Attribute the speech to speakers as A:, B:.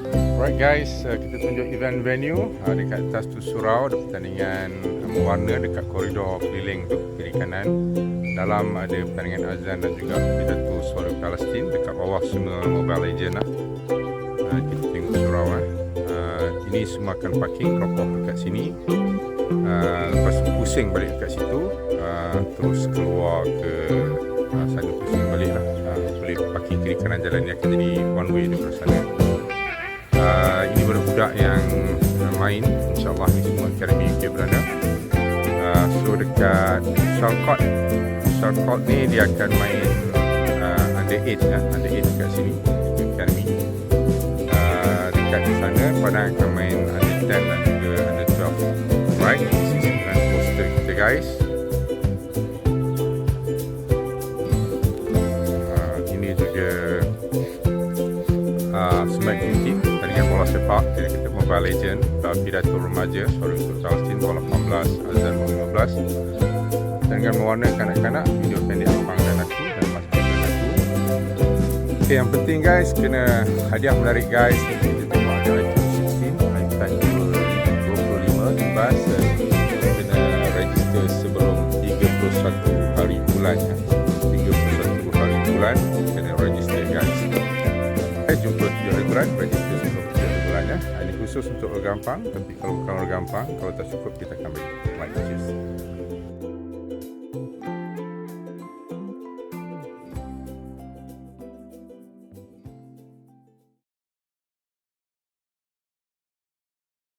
A: Right guys, uh, kita tunjuk event venue uh, dekat atas tu surau ada pertandingan mewarna dekat koridor keliling tu kiri kanan. Dalam ada pertandingan azan dan juga pidato suara Palestin dekat bawah semua Mobile Legend lah. Uh, kita tengok surau eh. Uh, ini semua akan parking keropok dekat sini. Uh, lepas tu pusing balik dekat situ uh, terus keluar ke uh, sana pusing balik lah uh, boleh parking kiri kanan jalan ni akan jadi one way daripada sana uh, ini budak-budak yang main. insyaAllah ni semua Academy UK berada. Uh, so dekat Shalcott Shalcott ni dia akan main uh, under 8 ya, under 8 dekat sini Academy. Uh, dekat sana Padang akan main under 10 dan juga under 12 Alright, this is event poster kita guys. Uh, ini juga uh, Smack bola sepak jadi kita Mobile Legend uh, pidato remaja suara untuk Palestin bola 18 Azan bola 15 tandingan mewarna kanak-kanak video pendek Apang dan aku dan Mas dan aku Okay, yang penting guys kena hadiah menarik guys. Kita tengok ada iPhone 16 iPad 25 bebas dan kena register sebelum 31 hari bulan ya. 31 hari bulan kena register guys. Eh, jumpa 7 hari bulan register sebelum khusus untuk orang gampang tapi kalau bukan orang gampang kalau tak cukup kita akan bagi white cheese